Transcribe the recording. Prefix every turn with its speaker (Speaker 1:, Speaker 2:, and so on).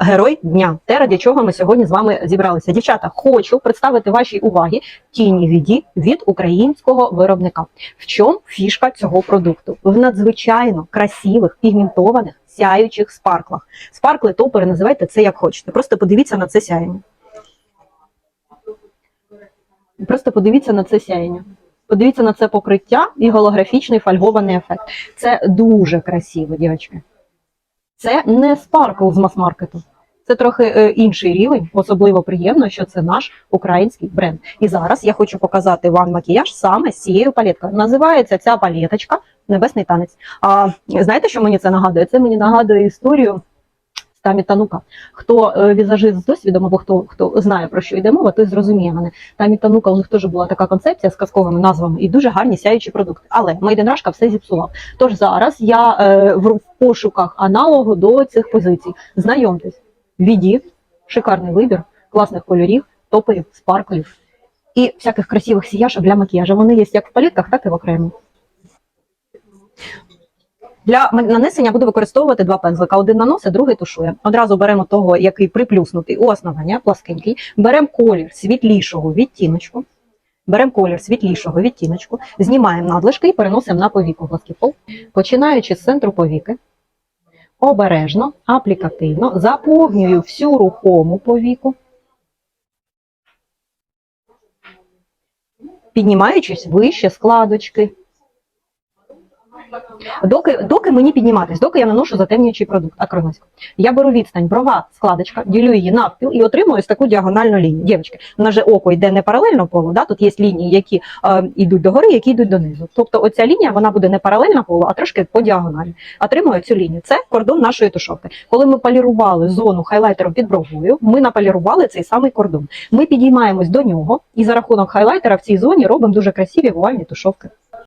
Speaker 1: герой дня. Те, ради чого ми сьогодні з вами зібралися. Дівчата, хочу представити вашій увазі тіні віді від українського виробника. В чому фішка цього продукту? В надзвичайно красивих, пігментованих, сяючих спарклах. Спаркли, топери, називайте це як хочете. Просто подивіться на це сяєння. Просто подивіться на це сяєння. Подивіться на це покриття і голографічний фольгований ефект. Це дуже красиво, дівчатки. Це не спаркл з мас-маркету. Це трохи е, інший рівень, особливо приємно, що це наш український бренд. І зараз я хочу показати вам макіяж саме з цією палеткою. Називається ця палеточка Небесний танець. А знаєте, що мені це нагадує? Це мені нагадує історію Тамі Танука. Хто е, візажист з досвідом або хто хто знає про що йде мова, той зрозуміє мене. Тамі Танука у них теж була така концепція з казковими назвами і дуже гарні сяючі продукти. Але in все зіпсував. Тож зараз я е, в, пошуках аналогу до цих позицій. Знайомтесь, віді, шикарний вибір, класних кольорів, топерів, спарклів і всяких красивих сіяшок для макіяжу. Вони є як в палітках, так і в окремо. Для нанесення буду використовувати два пензлика. Один наносить, другий тушує. Одразу беремо того, який приплюснутий у основання, пласкенький. Беремо колір світлішого відтіночку. Беремо колір світлішого відтіночку, знімаємо надлишки і переносимо на повіку пласкіпол. Починаючи з центру повіки, обережно, аплікативно, заповнюю всю рухому повіку. Піднімаючись вище складочки. Доки, доки мені підніматись, доки я наношу затемнюючий продукт акрилисько. Я беру відстань, брова, складочка, ділю її навпіл і отримую ось таку діагональну лінію. Дівчатки, у нас же око йде не паралельно полу, да? тут є лінії, які е, йдуть догори, які йдуть донизу. Тобто оця лінія вона буде не паралельно полу, а трошки по діагоналі. Отримую цю лінію. Це кордон нашої тушовки. Коли ми полірували зону хайлайтером під бровою, ми наполірували цей самий кордон. Ми підіймаємось до нього і за рахунок хайлайтера в цій зоні робимо дуже красиві вуальні тушовки.